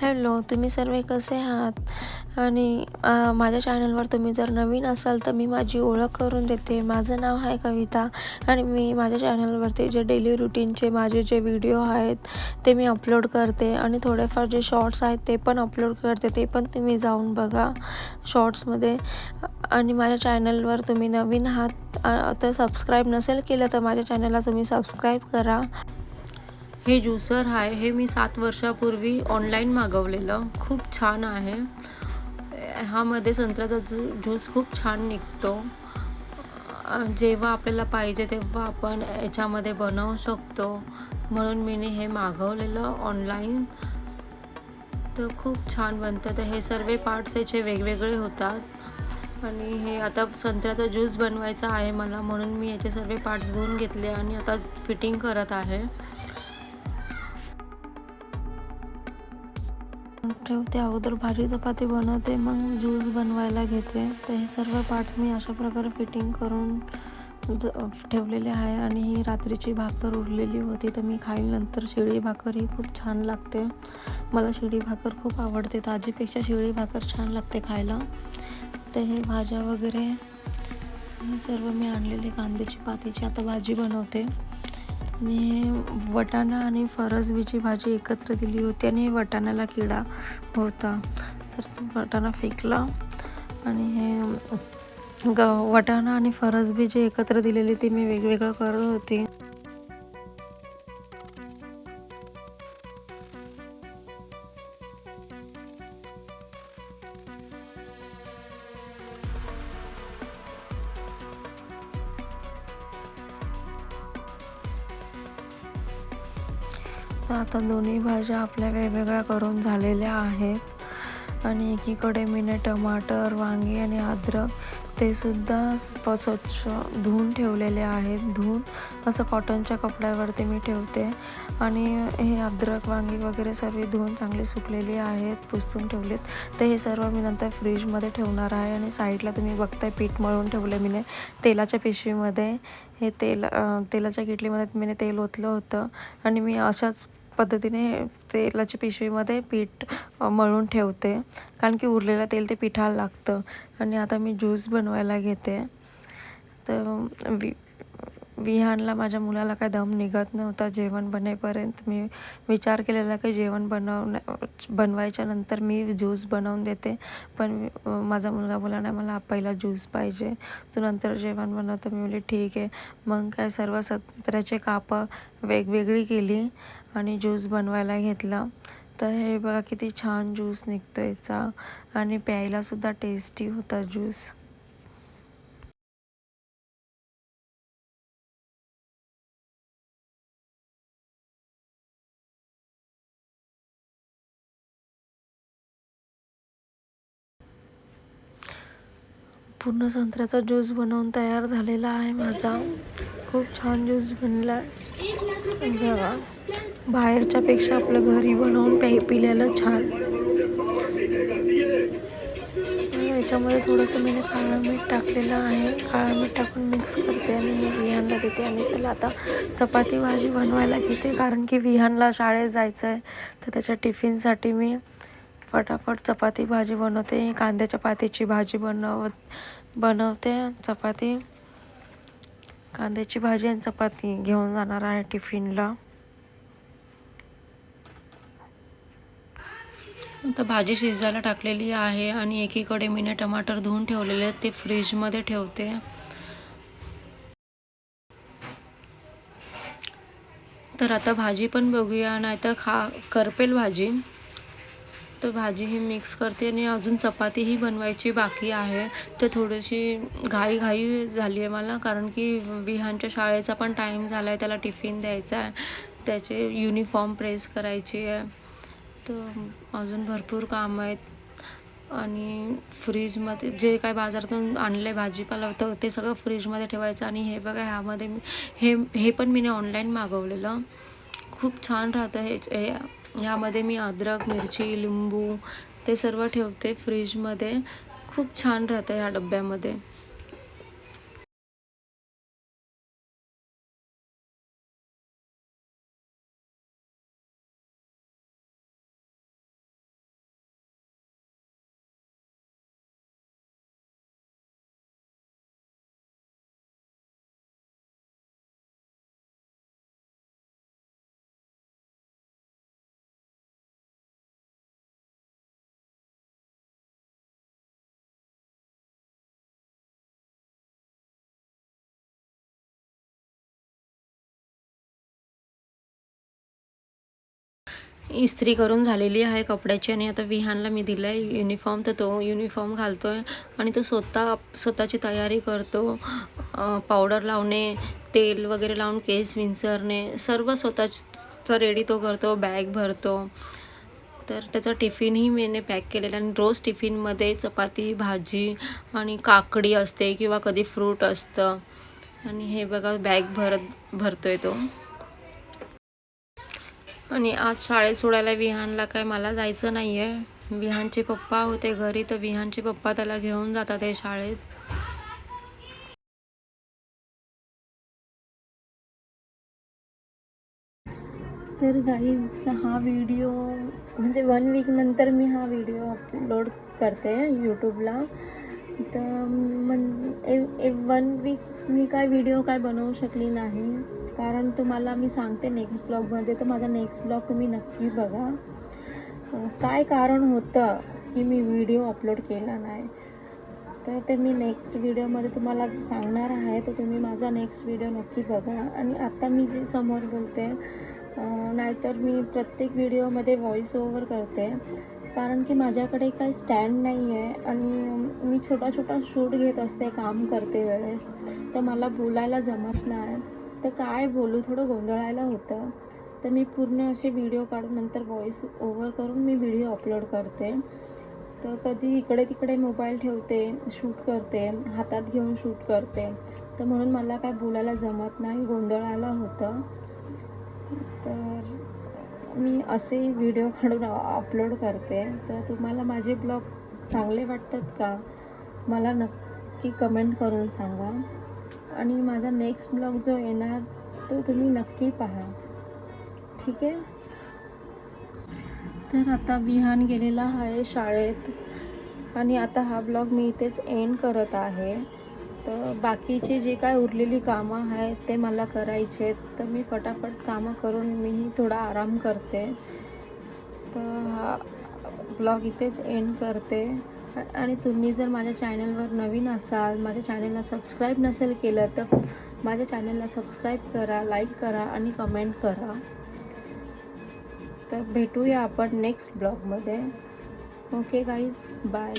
Hello तुम्ही सर्व कसे आहात? आणि माझ्या चॅनलवर तुम्ही जर नवीन असाल तर मी माझी ओळख करून देते. माझं नाव आहे कविता आणि मी माझ्या चॅनलवरती जे डेली रुटीनचे माझे जे व्हिडिओ आहेत ते मी अपलोड करते. आणि थोडेफार जे शॉर्ट्स आहेत ते पण अपलोड करते. ते पण तुम्ही जाऊन बघा शॉर्ट्समध्ये आणि माझ्या चॅनलवर तुम्ही नवीन आहात तर सबस्क्राईब नसेल केलं तर माझ्या चॅनलला तुम्ही सबस्क्राईब करा. हे ज्युसर आहे हे मी सात वर्षापूर्वी ऑनलाईन मागवलेलं. खूप छान आहे. ह्यामध्ये संत्र्याचा ज्यू ज्यूस खूप छान निघतो. जेव्हा आपल्याला पाहिजे तेव्हा आपण याच्यामध्ये बनवू शकतो. म्हणून मी हे मागवलेलं ऑनलाईन तर खूप छान बनतं. तर हे सर्व पार्ट्स याचे वेगवेगळे होतात. आणि हे आता संत्र्याचा ज्यूस बनवायचा आहे मला म्हणून मी याचे सर्व पार्ट्स धुवून घेतले आणि आता फिटिंग करत आहे. ठेवते. अगोदर भाजी चपाती बनवते मग ज्यूस बनवायला घेते. तर हे सर्व पार्ट्स मी अशा प्रकारे फिटिंग करून ज- ठेवलेले आहे आणि ही रात्रीची भाकर उरलेली होती. तर मी खाईल नंतर शिळी भाकर ही खूप छान लागते. मला शिळी भाकर खूप आवडते. ताजीपेक्षा शिळी भाकर छान लागते खायला. तर हे भाज्या वगैरे हे सर्व मी आणलेले. कांद्याची पातीची आता भाजी बनवते. मी वटाणा आणि फरसबीची भाजी एकत्र दिली होती आणि वटाण्याला किडा होता. तर तो वटाणा फेकला आणि हे ग वटाणा आणि फरसबी जी एकत्र दिलेली ती मी वेगवेगळं करत होती. आता दोन्ही भाज्या आपल्या वेगवेगळ्या करून झालेल्या आहेत. आणि एकीकडे मीने टमाटर वांगी आणि अद्रक ते सुद्धा स्वच्छ धुवून ठेवलेले आहेत. धुवून असं कॉटनच्या कपड्यावरती मी ठेवते. आणि हे अद्रक वांगी वगैरे सर्व धुवून चांगली सुकलेली आहेत पुसून ठेवलेत. तर हे सर्व मी नंतर फ्रीजमध्ये ठेवणार आहे आणि साईडला तुम्ही बघताय पीठ मळून ठेवलं मीने तेलाच्या पिशवीमध्ये. हे तेल तेलाच्या किटलीमध्ये मीने तेल ओतलं होतं. आणि मी अशाच पद्धतीने तेलाच्या पिशवीमध्ये पीठ मळून ठेवते. कारण की उरलेलं तेल ते पिठाला लागतं. आणि आता मी ज्यूस बनवायला घेते. तर वि विहानला माझ्या मुलाला काय दम निघत नव्हता जेवण बनेपर्यंत. मी विचार केलेला की जेवण बनवण्या बनवायच्या नंतर मी ज्यूस बनवून देते. पण माझा मुलगा बोला नाही मला पहिला ज्यूस पाहिजे. तू नंतर जेवण बनवतो मी बोलली ठीक आहे. मग काय सर्व संत्र्याचे कापं वेगवेगळी केली आणि ज्यूस बनवायला घेतला. तर हे बघा किती छान ज्यूस निघतो याचा आणि प्यायलासुद्धा टेस्टी होता ज्यूस. पूर्ण संत्र्याचा ज्यूस बनवून तयार झालेला आहे माझा. खूप छान ज्यूस बनला आहे. बघा बाहेरच्या पेक्षा आपलं घरी बनवून प्याय पिलेलं छान. याच्यामध्ये थोडंसं मी काळं मीठ टाकलेलं आहे. काळं मीठ टाकून मिक्स करते आणि विहानला देते आणि चला आता चपाती भाजी बनवायला घेते. कारण की विहानला शाळेत जायचं आहे तर त्याच्या टिफिनसाठी मी फटाफट चपाती भाजी बनवते. कांद्याच्या पातीची भाजी बनव बनवते. चपाती. कांद्याची भाजी आणि चपाती घेऊन जाणार आहे टिफिनला. आता भाजी शिजायला टाकलेली आहे आणि एकीकडे मीने टमाटर धुवून ठेवलेले आहेत. ते फ्रीजमध्ये ठेवते. तर आता भाजी पण बघूया. नाही तर खा करपेल भाजी. तर भाजी ही मिक्स करते आणि अजून चपातीही बनवायची बाकी आहे. तर थोडीशी घाई घाई झाली आहे मला कारण की विहानच्या शाळेचा पण टाईम झाला आहे त्याला टिफिन द्यायचा आहे. त्याचे युनिफॉर्म प्रेस करायची आहे. तर अजून भरपूर काम आहेत. आणि फ्रीजमध्ये जे काय बाजारातून आणले भाजीपाला होतं ते सगळं फ्रीजमध्ये ठेवायचं आणि हे बघा ह्यामध्ये हे हे पण मी ऑनलाईन मागवलेलं. खूप छान राहतं हे हे ह्यामध्ये मी अद्रक मिरची लिंबू ते सर्व ठेवते फ्रीजमध्ये. खूप छान राहतं ह्या डब्यामध्ये. इस्त्री करून झालेली आहे कपड्याची आणि आता विहानला मी दिला आहे युनिफॉर्म तर तो युनिफॉर्म घालतो आहे आणि तो स्वतः स्वतःची तयारी करतो. पावडर लावणे तेल वगैरे लावून केस विंचरणे सर्व स्वतःचा रेडी तो करतो बॅग भरतो. तर त्याचा टिफिनही मीने पॅक केलेला आणि रोज टिफिनमध्ये चपाती भाजी आणि काकडी असते किंवा कधी फ्रूट असतं. आणि हे बघा बॅग भरत भरतो आहे तो. आणि आज शाळेत सोडायला विहानला काय मला जायचं नाही आहे विहानचे पप्पा होते घरी तर विहानचे पप्पा त्याला घेऊन जातात हे शाळेत. तर गाईज हा व्हिडिओ म्हणजे वन वीक नंतर मी हा व्हिडिओ अपलोड करते यूट्यूबला तर मन वन वीक मी काय व्हिडिओ काय बनवू शकली नाही. कारण तुम्हाला मी सांगते नेक्स्ट ब्लॉगमध्ये तर माझा नेक्स्ट ब्लॉग तुम्ही नक्की बघा. काय कारण होतं की मी व्हिडिओ अपलोड केला नाही? तर ते मी नेक्स्ट व्हिडिओमध्ये तुम्हाला सांगणार आहे तर तुम्ही माझा नेक्स्ट व्हिडिओ नक्की बघा. आणि आत्ता मी जे समोर बोलते नाहीतर मी प्रत्येक व्हिडिओमध्ये व्हॉईस ओव्हर करते. कारण की माझ्याकडे काही स्टँड नाही आहे आणि मी छोटा छोटा शूट घेत असते काम करते वेळेस. तर मला बोलायला जमत नाही. तर काय बोलू थोडं गोंधळायला होतं. तर मी पूर्ण असे व्हिडिओ काढून नंतर व्हॉईस ओव्हर करून मी व्हिडिओ अपलोड करते. तर कधी इकडे तिकडे मोबाईल ठेवते शूट करते हातात घेऊन शूट करते. तर म्हणून मला काय बोलायला जमत नाही गोंधळायला होतं. तर मी असे व्हिडिओ काढून अपलोड करते. तर तुम्हाला माझे ब्लॉग चांगले वाटतात का? मला नक्की कमेंट करून सांगा. आणि माझा नेक्स्ट ब्लॉग जो येणार तो तुम्ही नक्की पहा. ठीक आहे? तर आता विहान गेलेला आहे शाळेत. आणि आता हा ब्लॉग मी इथेच एंड करत आहे. तर बाकीचे जे काय उरलेली कामं आहेत ते मला करायचे तर मी फटाफट कामं करून मीही थोडा आराम करते. तर हा ब्लॉग इथेच एंड करते. आणि तुम्ही जर माझ्या चॅनलवर नवीन असाल माझ्या चॅनलला सबस्क्राईब नसेल केलं तर माझ्या चॅनलला सबस्क्राईब करा लाईक करा आणि कमेंट करा. तर भेटूया आपण नेक्स्ट ब्लॉगमध्ये. Okay guys bye